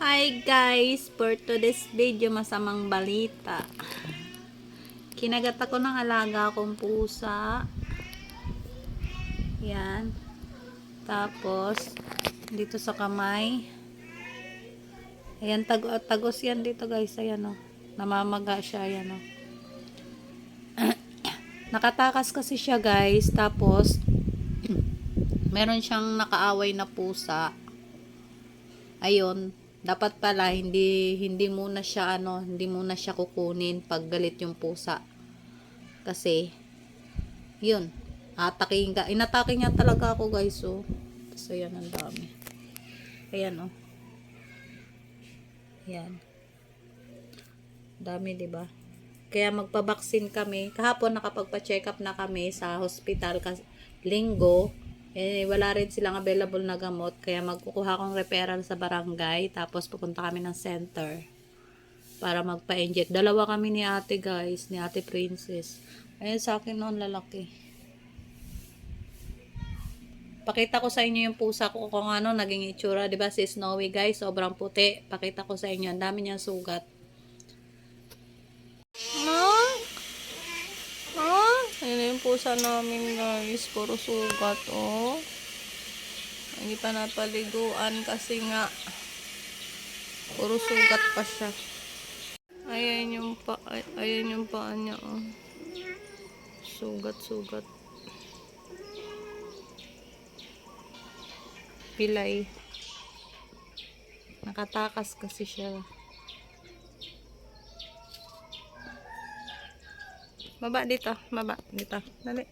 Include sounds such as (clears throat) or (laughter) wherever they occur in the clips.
Hi guys! For today's video, masamang balita. Kinagat ako ng alaga kong pusa. Yan. Tapos, dito sa kamay. Ayan, tag tagos yan dito guys. Ayan o. Namamaga siya. Ayan o. (clears throat) Nakatakas kasi siya guys. Tapos, (clears throat) meron siyang nakaaway na pusa. Ayun, dapat pala hindi hindi muna siya ano, hindi muna siya kukunin pag galit yung pusa. Kasi yun, ataking ka. Inatake niya talaga ako, guys, so. So yan ang dami. Ayan oh. Ayan. Dami, 'di ba? Kaya magpa-vaccine kami. Kahapon nakapagpa-check up na kami sa hospital kasi linggo eh, wala rin silang available na gamot. Kaya magkukuha akong referral sa barangay. Tapos pupunta kami ng center. Para magpa-inject. Dalawa kami ni ate guys. Ni ate princess. Ayun sa akin noon lalaki. Pakita ko sa inyo yung pusa ko kung ano naging itsura. ba si Snowy guys? Sobrang puti. Pakita ko sa inyo. Ang dami niyang sugat. Ma? Ah, ayun yung pusa namin guys. Puro sugat, oh. Hindi pa napaliguan kasi nga puro sugat pa siya. Ayan yung pa, ay, ayan yung paa niya, oh. Sugat, sugat. Pilay. Nakatakas kasi siya. Baba dito. Baba dito. Dali.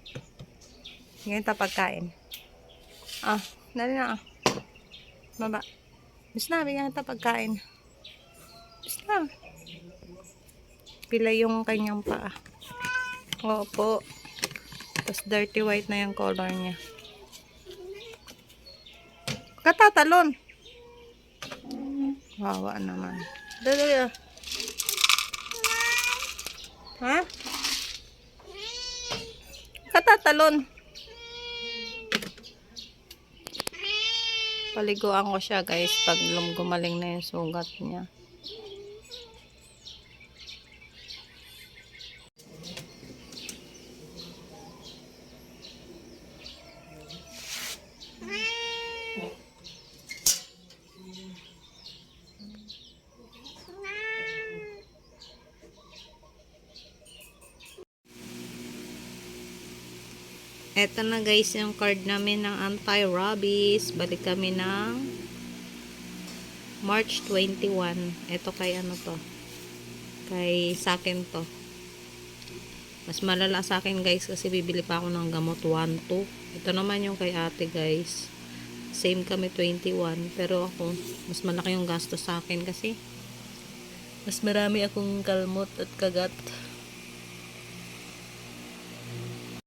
Ngayon ta pagkain. Ah, dali na ah. Baba. Bis na, bigyan ta pagkain. Bis na. Pila yung kanyang paa. Opo. Tapos dirty white na yung color niya. Katatalon. Wawa naman. Dali ah. Ha? Katatalon. Paliguan ko siya guys pag gumaling na yung sugat niya. Eto na guys yung card namin ng anti-rabies. Balik kami ng March 21. Eto kay ano to. Kay sa akin to. Mas malala sa akin guys kasi bibili pa ako ng gamot 1, 2. Ito naman yung kay ate guys. Same kami 21. Pero ako, mas malaki yung gasto sa akin kasi mas marami akong kalmot at kagat.